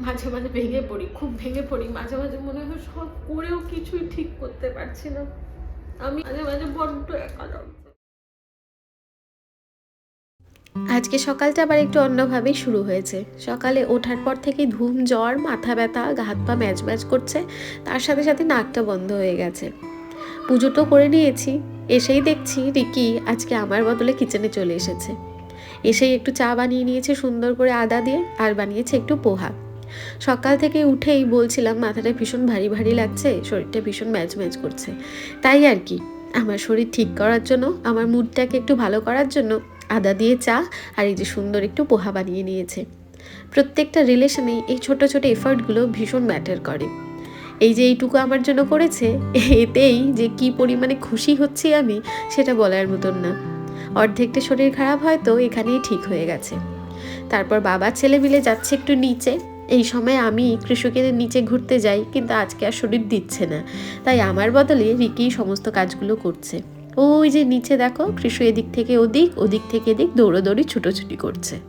মাঝে মাঝে ভেঙে পড়ি, খুব ভেঙে পড়ি। মাঝে মাঝে মনে হয় সব করেও কিছুই ঠিক করতে পারছি না। আমি মাঝে মাঝে বড্ড একা আজকে সকালটা আবার একটু অন্যভাবেই শুরু হয়েছে। সকালে ওঠার পর থেকে ধুম, জ্বর, মাথা ব্যথা, গা হাত পা ম্যাচ ম্যাচ করছে, তার সাথে সাথে নাকটা বন্ধ হয়ে গেছে। পুজো তো করে নিয়েছি, এসেই দেখছি রিকি আজকে আমার বদলে কিচেনে চলে এসেছে। এসেই একটু চা বানিয়ে নিয়েছে সুন্দর করে আদা দিয়ে, আর বানিয়েছে একটু পোহা। সকাল থেকে উঠেই বলছিলাম, মাথাটা ভীষণ ভারী ভারী লাগছে, শরীরটা ভীষণ ম্যাচ ম্যাচ করছে। তাই আর কি, আমার শরীর ঠিক করার জন্য, আমার মুডটাকে একটু ভালো করার জন্য আদা দিয়ে চা আর এই যে সুন্দর একটু পোহা বানিয়ে নিয়েছে। প্রত্যেকটা রিলেশনেই এই ছোট ছোট এফার্টগুলো ভীষণ ম্যাটার করে। এই যে এইটুকু আমার জন্য করেছে, এতেই যে কি পরিমাণে খুশি হচ্ছি আমি, সেটা বলার মতন না। অর্ধেকটা শরীর খারাপ হয়তো এখানেই ঠিক হয়ে গেছে। তারপর বাবা ছেলে মিলে যাচ্ছে একটু নিচে এই সময় আমি কৃষকের নিচে ঘুরতে যাই, কিন্তু আজকে আর শরীর দিচ্ছে না। তাই আমার বদলে রিকি সমস্ত কাজগুলো করছে। ওই যে নিচে দেখো, কৃষু এদিক থেকে ওদিক ওদিক থেকে এদিক, দৌড়োদৌড়ি, ছুটোছুটি করছে।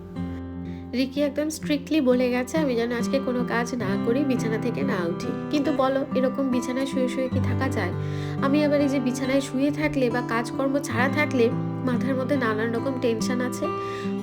রিকি একদম স্ট্রিক্টলি বলে গেছে, আমি যেন আজকে কোনো কাজ না করি, বিছানা থেকে না উঠি। কিন্তু বলো, এরকম বিছানায় শুয়ে শুয়ে কি থাকা যায়? আমি আবার এই যে বিছানায় শুয়ে থাকলে বা কাজকর্ম ছাড়া থাকলে মাথার মধ্যে নানান রকম টেনশন আছে।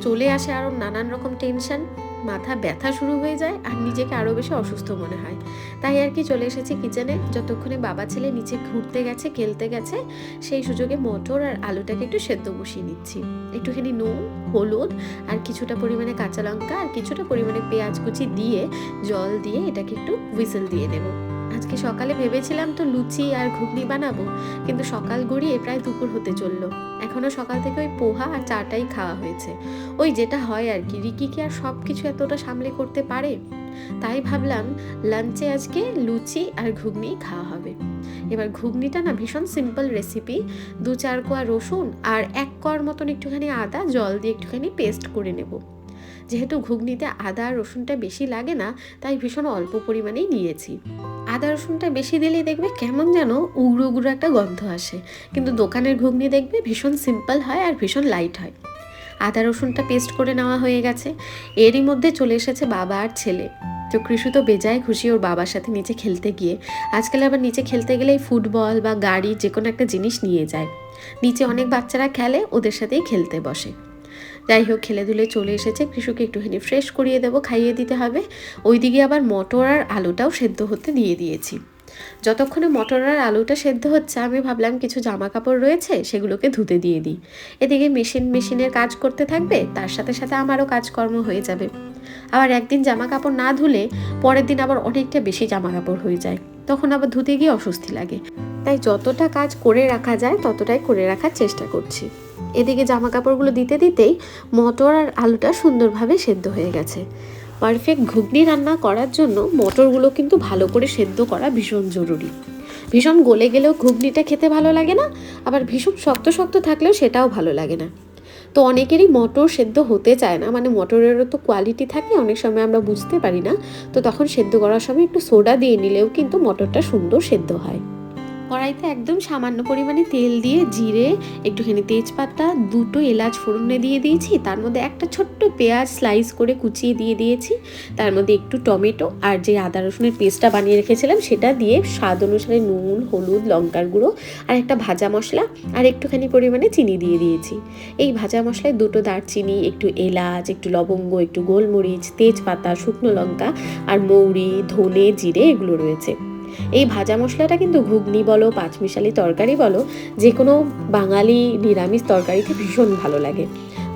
চলে আসে আরও নানান রকম টেনশন মাথা ব্যথা শুরু হয়ে যায় আর নিজেকে আরও বেশি অসুস্থ মনে হয়। তাই আর কি চলে এসেছি কিচেনে। যতক্ষণে বাবা ছেলে নিচে ঘুরতে গেছে, খেলতে গেছে, সেই সুযোগে মটর আর আলুটাকে একটু সেদ্ধ বসিয়ে নিচ্ছি। একটুখানি নুন, হলুদ আর কিছুটা পরিমাণে কাঁচা লঙ্কা আর কিছুটা পরিমাণে পেঁয়াজ কুচি দিয়ে জল দিয়ে এটাকে একটু হুইসেল দিয়ে নেব। আজকে সকালে ভেবেছিলাম তো লুচি আর ঘুগনি বানাবো, কিন্তু সকাল গড়িয়ে প্রায় দুপুর হতে চলল। এখনও সকাল থেকে ওই পোহা আর চাটাই খাওয়া হয়েছে। ওই যেটা হয় আর কি, রিকি কি আর সব কিছু এতটা সামলে করতে পারে? তাই ভাবলাম লাঞ্চে আজকে লুচি আর ঘুগনি খাওয়া হবে। এবার ঘুগনিটা না ভীষণ সিম্পল রেসিপি দু চার কোয়া রসুন আর এক কোয়ার মতন একটুখানি আদা, জল দিয়ে একটুখানি পেস্ট করে নেব। যেহেতু ঘুগনিতে আদা রসুনটা বেশি লাগে না, তাই ভীষণ অল্প পরিমাণেই নিয়েছি। আদা রসুনটা বেশি দিলেই দেখবে কেমন যেন উগ্রো উগ্রো একটা গন্ধ আসে। কিন্তু দোকানের ঘুগনি দেখবে ভীষণ সিম্পল হয় আর ভীষণ লাইট হয়। আদা রসুনটা পেস্ট করে নেওয়া হয়ে গেছে। এরই মধ্যে চলে এসেছে বাবা আর ছেলে। তো কৃষু তো বেজায় খুশি ওর বাবার সাথে নিচে খেলতে গিয়ে। আজকাল আবার নিচে খেলতে গেলেই ফুটবল বা গাড়ি যে কোনো একটা জিনিস নিয়ে যায়। নিচে অনেক বাচ্চারা খেলে, ওদের সাথেই খেলতে বসে। যাই হোক খেলে ধুলে চলে এসেছে। কৃষুকে একটুখানি ফ্রেশ করিয়ে দেবো, খাইয়ে দিতে হবে। ওইদিকে আবার মটর আর আলুটাও সেদ্ধ হতে দিয়ে দিয়েছি। যতক্ষণে মটর আর আলুটা সেদ্ধ হচ্ছে, আমি ভাবলাম কিছু জামা কাপড় রয়েছে, সেগুলোকে ধুতে দিয়ে দিই। এদিকে মেশিন মেশিনের কাজ করতে থাকবে, তার সাথে সাথে আমারও কাজকর্ম হয়ে যাবে। আবার একদিন জামা কাপড় না ধুলে, পরের দিন আবার অনেকটা বেশি জামা কাপড় হয়ে যায়। তখন আবার ধুতে গিয়ে অস্বস্তি লাগে। তাই যতটা কাজ করে রাখা যায়, ততটাই করে রাখার চেষ্টা করছি। এদিকে জামা কাপড়গুলো দিতে দিতেই মটর আর আলুটা সুন্দরভাবে সেদ্ধ হয়ে গেছে। পারফেক্ট ঘুগনি রান্না করার জন্য মটরগুলো কিন্তু ভালো করে সেদ্ধ করা ভীষণ জরুরি। ভীষণ গলে গেলেও ঘুগনিটা খেতে ভালো লাগে না, আবার ভীষণ শক্ত শক্ত থাকলেও সেটাও ভালো লাগে না। তো অনেকেরই মটর সেদ্ধ হতে চায় না মানে মটরেরও তো কোয়ালিটি থাকে, অনেক সময় আমরা বুঝতে পারি না। তো তখন সেদ্ধ করার সময় একটু সোডা দিয়ে নিলেও কিন্তু মটরটা সুন্দর সেদ্ধ হয়। কড়াইতে একদম সামান্য পরিমাণে তেল দিয়ে জিরে, একটুখানি তেজপাতা, দুটো এলাচ ফোড়নে দিয়ে দিয়েছি। তার মধ্যে একটা ছোট্ট পেঁয়াজ স্লাইস করে কুচিয়ে দিয়ে দিয়েছি। তার মধ্যে একটু টমেটো আর যে আদা রসুনের পেস্টটা বানিয়ে রেখেছিলাম, সেটা দিয়ে স্বাদ অনুসারে নুন, হলুদ, লঙ্কার গুঁড়ো আর একটা ভাজা মশলা আর একটুখানি পরিমাণে চিনি দিয়ে দিয়েছি। এই ভাজা মশলায় দুটো দারচিনি, একটু এলাচ, একটু লবঙ্গ, একটু গোলমরিচ, তেজপাতা, শুকনো লঙ্কা আর মৌরি, ধনে, জিরে এগুলো রয়েছে। এই ভাজা মশলাটা কিন্তু ঘুগনি বলো, পাঁচমিশালি তরকারি বলো যে কোনো বাঙালি নিরামিষ তরকারিতে ভীষণ ভালো লাগে।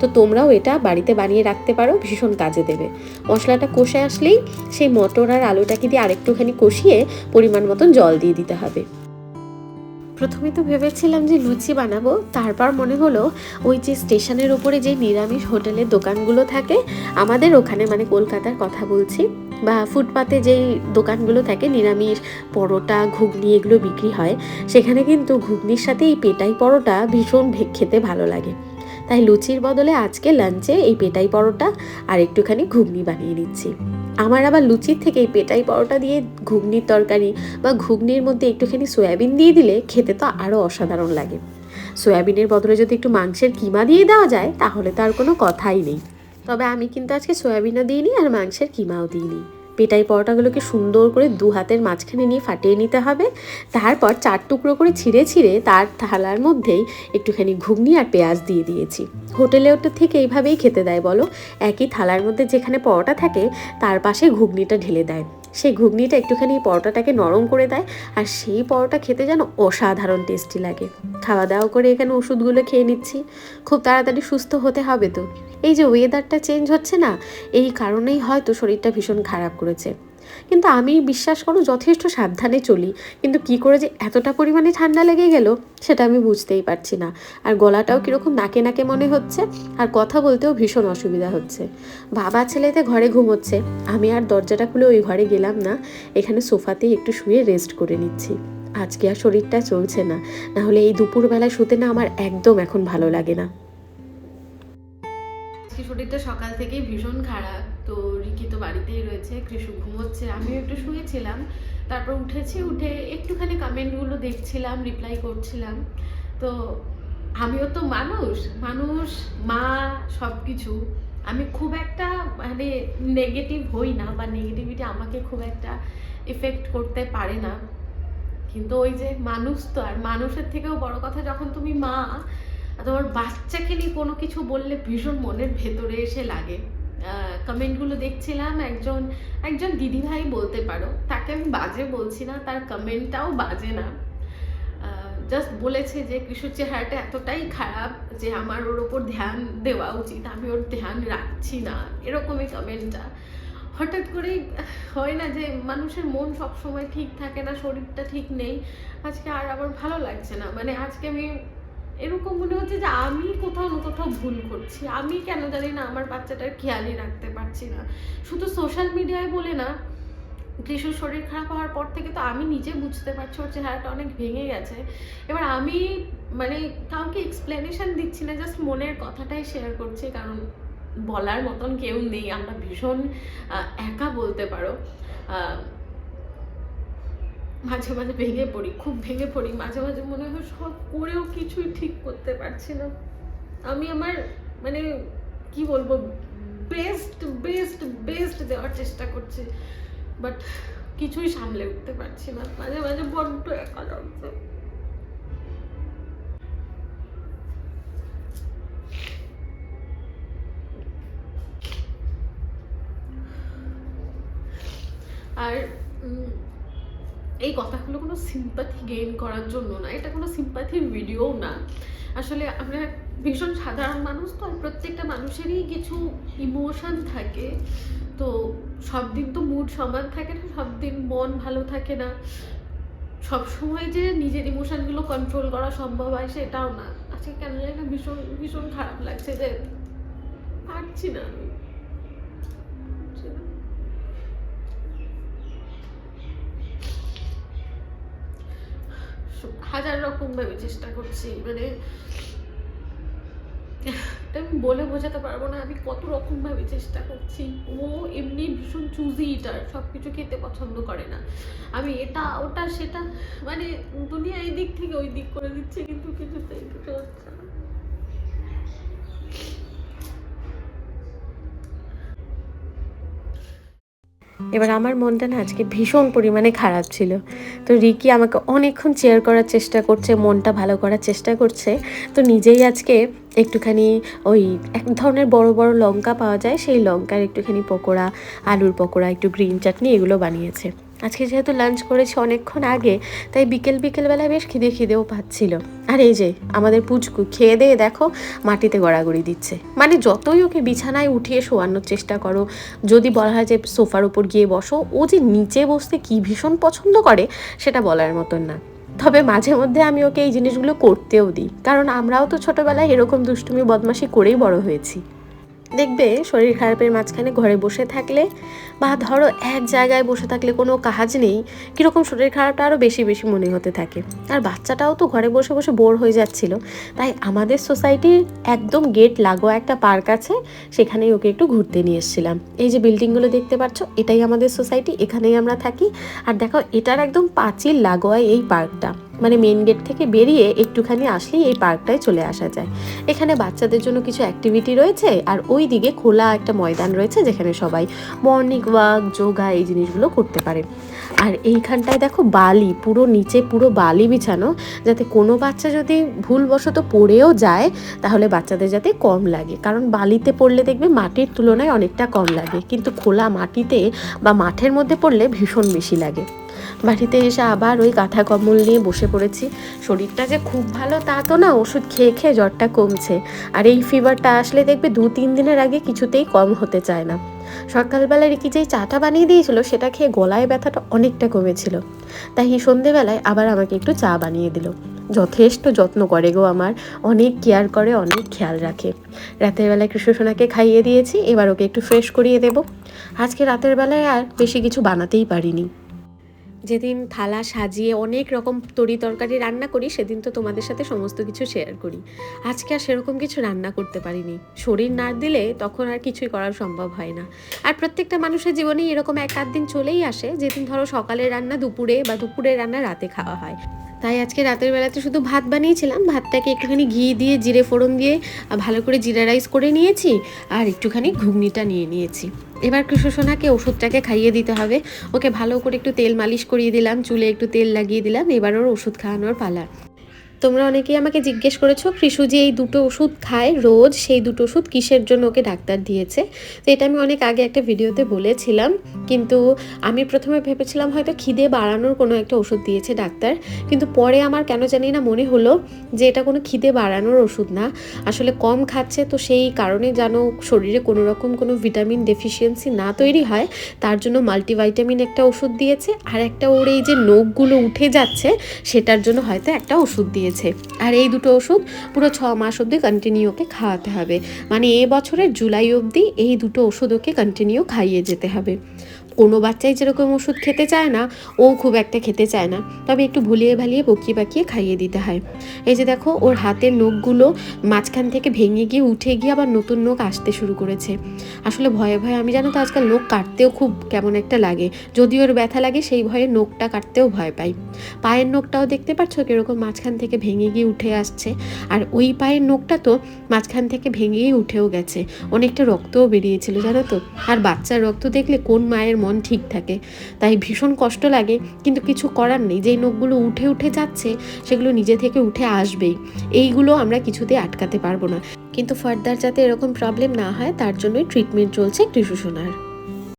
তো তোমরাও এটা বাড়িতে বানিয়ে রাখতে পারো, ভীষণ কাজে দেবে। মশলাটা কষে আসলেই সেই মটর আর আলুটাকে দিয়ে আরেকটুখানি কষিয়ে পরিমাণ মতন জল দিয়ে দিতে হবে। প্রথমে তো ভেবেছিলাম যে লুচি বানাবো, তারপর মনে হলো ওই যে স্টেশনের ওপরে যে নিরামিষ হোটেলের দোকানগুলো থাকে, আমাদের ওখানে মানে কলকাতার কথা বলছি, বা ফুটপাতে যেই দোকানগুলো থাকে নিরামিষ, পরোটা, ঘুগনি এগুলো বিক্রি হয়, সেখানে কিন্তু ঘুগনির সাথে এই পেটাই পরোটা ভীষণ খেতে ভালো লাগে। তাই লুচির বদলে আজকে লাঞ্চে এই পেটাই পরোটা আর একটুখানি ঘুগনি বানিয়ে নিচ্ছি। আমার আবার লুচির থেকে এই পেটাই পরোটা দিয়ে ঘুগনির তরকারি বা ঘুগনির মধ্যে একটুখানি সয়াবিন দিয়ে দিলে খেতে তো আরও অসাধারণ লাগে। সয়াবিনের বদলে যদি একটু মাংসের কিমা দিয়ে দেওয়া যায়, তাহলে তো আর কোনো কথাই নেই। তবে আমি কিন্তু আজকে সয়াবিনও দিইনি আর মাংসের কিমাও দিইনি। পেটাই পরোটাগুলোকে সুন্দর করে দু হাতের মাঝখানে নিয়ে ফাটিয়ে নিতে হবে। তারপর চার টুকরো করে ছিঁড়ে ছিঁড়ে তার থালার মধ্যেই একটুখানি ঘুগনি আর পেঁয়াজ দিয়ে দিয়েছি। হোটেলে ওটা থেকে এইভাবেই খেতে দেয় বলো। একই থালার মধ্যে যেখানে পরোটা থাকে, তার পাশে ঘুগনিটা ঢেলে দেয়। সেই ঘুগনিটা একটুখানি পরোটাটাকে নরম করে দেয় আর সেই পরোটা খেতে যেন অসাধারণ টেস্টি লাগে। খাওয়া দাওয়া করে এখানে ওষুধগুলো খেয়ে নিচ্ছি। খুব তাড়াতাড়ি সুস্থ হতে হবে তো। এই যে ওয়েদারটা চেঞ্জ হচ্ছে না, এই কারণেই হয়তো শরীরটা ভীষণ খারাপ করেছে। কিন্তু আমি বিশ্বাস করো যথেষ্ট সাবধানে চলি। কিন্তু কি করে যে এতটা পরিমাণে ঠান্ডা লেগে গেল সেটা আমি বুঝতেই পারছি না। আর গলাটাও কীরকম নাকে নাকে মনে হচ্ছে আর কথা বলতেও ভীষণ অসুবিধা হচ্ছে। বাবা ছেলেতে ঘরে ঘুমোচ্ছে। আমি আর দরজাটা খুলে ওই ঘরে গেলাম না। এখানে সোফাতেই একটু শুয়ে রেস্ট করে নিচ্ছি। আজকে আর শরীরটা চলছে না। নাহলে এই দুপুরবেলায় শুতে না আমার একদম এখন ভালো লাগে না। শরীরটা সকাল থেকেই ভীষণ খারাপ। তো রিকি তো বাড়িতেই রয়েছে, কৃষু ঘুমোচ্ছে, আমিও একটু শুয়েছিলাম। তারপর উঠেছি, উঠে একটুখানি কমেন্টগুলো দেখছিলাম রিপ্লাই করছিলাম। তো আমিও তো মানুষ মানুষ, মা সব কিছু আমি খুব একটা মানে নেগেটিভ হই না বা নেগেটিভিটি আমাকে খুব একটা এফেক্ট করতে পারে না। কিন্তু ওই যে মানুষ তো, আর মানুষের থেকেও বড় কথা যখন তুমি মা তোমার বাচ্চাকে নিয়ে কোনো কিছু বললে ভীষণ মনের ভেতরে এসে লাগে। কমেন্টগুলো দেখছিলাম, একজন একজন দিদিভাই বলতে পারো, তাকে আমি বাজে বলছি না, তার কমেন্টটাও বাজে না। জাস্ট বলেছে যে, কৃষুর চেহারাটা এতটাই খারাপ যে, আমার ওর ওপর ধ্যান দেওয়া উচিত, আমি ওর ধ্যান রাখছি না। এরকমই কমেন্টটা হঠাৎ করেই হয় না যে, মানুষের মন সব সময় ঠিক থাকে না, শরীরটা ঠিক নেই। আজকে আর আমার ভালো লাগছে না। মানে আজকে আমি এরকম মনে হচ্ছে যে আমি কোথাও না কোথাও ভুল করছি। আমি কেন জানি না আমার বাচ্চাটার খেয়ালই রাখতে পারছি না। শুধু সোশ্যাল মিডিয়ায় বলে না কৃষুর শরীর খারাপ হওয়ার পর থেকে তো আমি নিজে বুঝতে পারছি ওর চেহারাটা অনেক ভেঙে গেছে। এবার আমি মানে কাউকে এক্সপ্লেনেশন দিচ্ছি না জাস্ট মনের কথাটাই শেয়ার করছি, কারণ বলার মতন কেউ নেই। আমরা ভীষণ একা বলতে পারো। মাঝে মাঝে ভেঙে পড়ি, খুব ভেঙে পড়ি। মাঝে মাঝে মনে হয় সব করেও কিছুই ঠিক করতে পারছি না। আমি আমার মানে কি বলব বেস্ট বেস্ট বেস্ট দেওয়ার চেষ্টা করছি বাট কিছুই সামলে উঠতে পারছি না। মাঝে মাঝে বড্ড একা লাগছে আর এই কথাগুলো কোনো সিম্পাথি গেইন করার জন্য না, এটা কোনো সিম্পাথির ভিডিও না। আসলে আমরা ভীষণ সাধারণ মানুষ, তো আর প্রত্যেকটা মানুষেরই কিছু ইমোশন থাকে। তো সব দিন তো মুড সমান থাকে না সব দিন মন ভালো থাকে না। সব সময় যে নিজের ইমোশনগুলো কন্ট্রোল করা সম্ভব হয় সেটাও না। আজকে কেন জানি না ভীষণ ভীষণ খারাপ লাগছে যে, পারছি না আমি। হাজার রকম ভাবে চেষ্টা করছি মানে আমি বলে বোঝাতে পারব না, আমি কত রকম ভাবে চেষ্টা করছি। ও এমনি ভীষণ চুজি ইটার সব কিছু খেতে পছন্দ করে না। আমি এটা, ওটা, সেটা মানে দুনিয়া এই দিক থেকে ওই দিক করে দিচ্ছে, কিন্তু কিছু হচ্ছে না। এবার আমার মনটা না আজকে ভীষণ পরিমাণে খারাপ ছিল। তো রিকি আমাকে অনেকক্ষণ চেয়ার করার চেষ্টা করছে, মনটা ভালো করার চেষ্টা করছে। তো নিজেই আজকে একটুখানি ওই এক ধরনের বড় বড় লঙ্কা পাওয়া যায়, সেই লঙ্কার একটুখানি পকোড়া, আলুর পকোড়া, একটু গ্রিন চাটনি এগুলো বানিয়েছে। আজকে যেহেতু লাঞ্চ করেছি অনেকক্ষণ আগে, তাই বিকেল বিকেলবেলা বেশ খিদে খিদেও পাচ্ছিল। আর এই যে, আমাদের পুচকু, খেয়ে দিয়ে দেখো, মাটিতে গড়াগড়ি দিচ্ছে। মানে যতই ওকে বিছানায় উঠিয়ে শোয়ানোর চেষ্টা করো, যদি বলা হয় যে সোফার উপর গিয়ে বসো, ও যে নিচে বসতে কি ভীষণ পছন্দ করে, সেটা বলার মতন না। তবে মাঝে মধ্যে আমি ওকে এই জিনিসগুলো করতেও দিই, কারণ আমরাও তো ছোটোবেলায় এরকম দুষ্টুমি, বদমাশি করেই বড় হয়েছি। দেখবে, শরীর খারাপের মাঝখানে ঘরে বসে থাকলে বা ধরো এক জায়গায় বসে থাকলে কোনো কাজ নেই, কীরকম শরীর খারাপটা আরও বেশি বেশি মনে হতে থাকে। আর বাচ্চাটাও তো ঘরে বসে বসে বোর হয়ে যাচ্ছিল। তাই আমাদের সোসাইটির একদম গেট লাগোয়া একটা পার্ক আছে, সেখানেই ওকে একটু ঘুরতে নিয়ে এসেছিলাম। এই যে বিল্ডিংগুলো দেখতে পাচ্ছ, এটাই আমাদের সোসাইটি, এখানেই আমরা থাকি। আর দেখো, এটার একদম পাঁচিল লাগোয়া এই পার্কটা। মানে মেন গেট থেকে বেরিয়ে একটুখানি আসলেই এই পার্কটায় চলে আসা যায়। এখানে বাচ্চাদের জন্য কিছু অ্যাক্টিভিটি রয়েছে আর ওই দিকে খোলা একটা ময়দান রয়েছে যেখানে সবাই মর্নিং ওয়াক যোগা এই জিনিসগুলো করতে পারে। আর এইখানটায় দেখো বালি, পুরো নিচে পুরো বালি বিছানো যাতে কোনো বাচ্চা যদি ভুলবশত পড়েও যায় তাহলে বাচ্চাদের যাতে কম লাগে। কারণ বালিতে পড়লে দেখবে মাটির তুলনায় অনেকটা কম লাগে। কিন্তু খোলা মাটিতে বা মাঠের মধ্যে পড়লে ভীষণ বেশি লাগে। বাড়িতে এসে আবার ওই কাঁথা কম্বল নিয়ে বসে পড়েছি। শরীরটা যে খুব ভালো তা তো না, ওষুধ খেয়ে খেয়ে জ্বরটা কমছে। আর এই ফিভারটা আসলে দেখবে দু তিন দিনের আগে কিছুতেই কম হতে চায় না। সকালবেলায় রিকি যেই চাটা বানিয়ে দিয়েছিল, সেটা খেয়ে গলায় ব্যথাটা অনেকটা কমেছিল। তাই সন্ধেবেলায় আবার আমাকে একটু চা বানিয়ে দিল। যথেষ্ট যত্ন করে গো আমার, অনেক কেয়ার করে, অনেক খেয়াল রাখে। রাতের বেলায় কৃষ্ণসোনাকে খাইয়ে দিয়েছি, এবার ওকে একটু ফ্রেশ করিয়ে দেব। আজকে রাতের বেলায় আর বেশি কিছু বানাতেই পারিনি। যেদিন থালা সাজিয়ে অনেক রকম তরি তরকারি রান্না করি, সেদিন তো তোমাদের সাথে সমস্ত কিছু শেয়ার করি। আজকে আর সেরকম কিছু রান্না করতে পারিনি। শরীর না দিলে তখন আর কিছুই করা সম্ভব হয় না। আর প্রত্যেকটা মানুষের জীবনে এরকম এক আধ দিন চলেই আসে, যেদিন ধরো সকালের রান্না দুপুরে বা দুপুরের রান্না রাতে খাওয়া হয়। তাই আজকে রাতের বেলাতে শুধু ভাত বানিয়েছিলাম, ভাতটাকে একটুখানি ঘি দিয়ে, জিরে ফোড়ন দিয়ে ভালো করে জিরা রাইস করে নিয়েছি, আর একটুখানি ঘুগনিটা নিয়ে নিয়েছি। এবার কৃষ্ণসোনাকে ওষুধটাকে খাইয়ে দিতে হবে। ওকে ভালো করে একটু তেল মালিশ করিয়ে দিলাম, চুলে একটু তেল লাগিয়ে দিলাম, এবার ওর ওষুধ খাওয়ানোর পালা। তোমরা অনেকেই আমাকে জিজ্ঞেস করেছ, কৃষু যে এই দুটো ওষুধ খায় রোজ, সেই দুটো ওষুধ কিসের জন্য ওকে ডাক্তার দিয়েছে? তো এটা আমি অনেক আগে একটা ভিডিওতে বলেছিলাম, কিন্তু আমি প্রথমে ভেবেছিলাম হয়তো খিদে বাড়ানোর কোনো একটা ওষুধ দিয়েছে ডাক্তার, কিন্তু পরে আমার কেন জানি না মনে হলো যে এটা কোনো খিদে বাড়ানোর ওষুধ না। আসলে কম খাচ্ছে তো সেই কারণে যেন শরীরে কোনো রকম কোনো ভিটামিন ডেফিসিয়েন্সি না তৈরি হয়, তার জন্য মাল্টিভাইটামিন একটা ওষুধ দিয়েছে, আর একটা ওর এই যে নখগুলো উঠে যাচ্ছে, সেটার জন্য হয়তো একটা ওষুধ দিয়েছে। আর এই দুটো ওষুধ পুরো ছ মাস অবধি কন্টিনিউ ওকে খাওয়াতে হবে। মানে এ বছরের জুলাই অবধি এই দুটো ওষুধ ওকে কন্টিনিউ খাইয়ে যেতে হবে। কোনো বাচ্চাই যেরকম ওষুধ খেতে চায় না, ও খুব একটা খেতে চায় না। তবে একটু ভুলিয়ে ভালিয়ে বকিয়ে বাকিয়ে খাইয়ে দিতে হয়। এই যে দেখো, ওর হাতের নখগুলো মাঝখান থেকে ভেঙে গিয়ে উঠে গিয়ে আবার নতুন নখ আসতে শুরু করেছে। আসলে ভয়ে ভয়ে আমি জানো তো আজকাল নখ কাটতেও খুব কেমন একটা লাগে। যদি ওর ব্যথা লাগে, সেই ভয়ে নখটা কাটতেও ভয় পাই। পায়ের নখটাও দেখতে পাচ্ছ কীরকম মাঝখান থেকে ভেঙে গিয়ে উঠে আসছে। আর ওই পায়ের নখটা তো মাঝখান থেকে ভেঙেই উঠেও গেছে। অনেকটা রক্তও বেরিয়েছিল, জানো তো। আর বাচ্চার রক্ত দেখলে কোন মায়ের মন ঠিক থাকে। তাই ভীষণ কষ্ট লাগে, কিন্তু কিছু করার নেই। যেই নখগুলো উঠে উঠে যাচ্ছে, সেগুলো নিজে থেকে উঠে আসবেই। এইগুলো আমরা কিছুতে আটকাতে পারব না। কিন্তু ফার্দার যাতে এরকম প্রবলেম না হয়, তার জন্যই ট্রিটমেন্ট চলছে কৃষু সোনার।